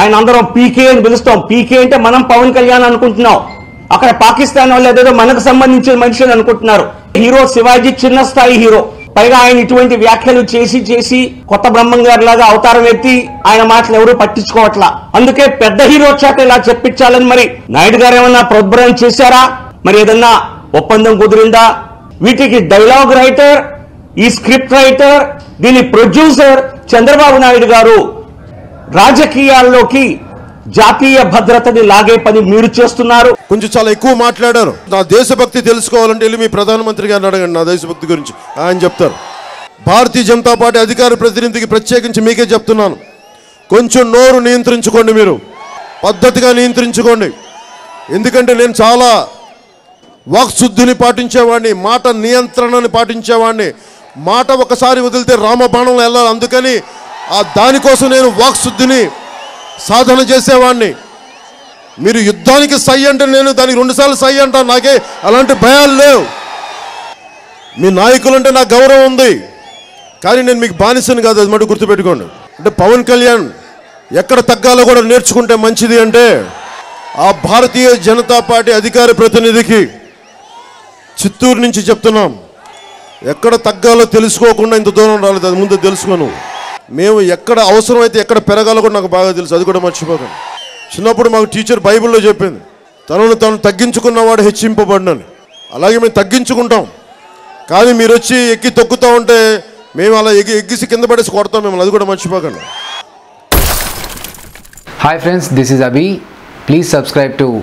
ఆయన అందరం పీకే అని పిలుస్తాం. పీకే అంటే మనం పవన్ కళ్యాణ్ అనుకుంటున్నాం. అక్కడ పాకిస్తాన్ వాళ్ళు ఏదేదో మనకు సంబంధించిన మనిషి అని అనుకుంటున్నారు. హీరో శివాజీ చిన్న స్థాయి హీరో. పైగా ఆయన ఇటువంటి వ్యాఖ్యలు చేసి చేసి కొత్త బ్రహ్మం గారి లాగా అవతారం ఎత్తి ఆయన మాటలు ఎవరు పట్టించుకోవట్లా. అందుకే పెద్ద హీరో చేత ఇలా చెప్పించాలని మరి నాయుడు గారు ఏమన్నా ప్రోద్బరం చేశారా? మరి ఏదన్నా ఒప్పందం కుదిరిందా? వీటికి డైలాగ్ రైటర్ ఈ స్క్రిప్ట్ రైటర్ దీని ప్రొడ్యూసర్ చంద్రబాబు నాయుడు గారు రాజకీయాల్లోకి జాతీయ భద్రతని లాగే పని మీరు చేస్తున్నారు. కొంచెం చాలా ఎక్కువ మాట్లాడారు. నా దేశభక్తి తెలుసుకోవాలంటే వెళ్ళి మీ ప్రధానమంత్రి గారిని అడగండి నా దేశభక్తి గురించి. ఆయన చెప్తారు. భారతీయ జనతా పార్టీ అధికార ప్రతినిధికి ప్రత్యేకించి మీకే చెప్తున్నాను. కొంచెం నోరు నియంత్రించుకోండి మీరు. పద్ధతిగా నియంత్రించుకోండి. ఎందుకంటే నేను చాలా వాక్శుద్ధిని పాటించేవాడిని మాట నియంత్రణని పాటించేవాడిని. మాట ఒకసారి వదిలితే రామబాణంలో వెళ్ళాలి. అందుకని ఆ దానికోసం నేను వాక్శుద్ధిని సాధన చేసేవాడిని మీరు యుద్ధానికి సై అంటే నేను దానికి రెండుసార్లు సై అంటాను నాకే అలాంటి భయాలు లేవు. మీ నాయకులంటే నాకు గౌరవం ఉంది. కానీ నేను మీకు బానిసను కాదు అది మటు గుర్తుపెట్టుకోండి. అంటే పవన్ కళ్యాణ్ ఎక్కడ తగ్గాలో కూడా నేర్చుకుంటే మంచిది అంటే ఆ భారతీయ జనతా పార్టీ అధికార ప్రతినిధికి చిత్తూరు నుంచి చెప్తున్నాం. ఎక్కడ తగ్గాలో తెలుసుకోకుండా ఇంత దూరం రాలేదు అది ముందు తెలుసుకోను మేము ఎక్కడ అవసరమైతే ఎక్కడ పెరగాలో కూడా నాకు బాగా తెలుసు. అది కూడా మర్చిపోకండి. చిన్నప్పుడు మాకు టీచర్ బైబిల్లో చెప్పింది తనను తను తగ్గించుకున్నవాడు హెచ్చింపబడినని. అలాగే మేము తగ్గించుకుంటాం. కానీ మీరు వచ్చి ఎక్కి తొక్కుతూ ఉంటే మేము అలా ఎగ్గి ఎగ్గిసి కింద పడేసి కొడతాం మిమ్మల్ని. అది కూడా మర్చిపోకండి. Hi friends this is Abhi. Please subscribe to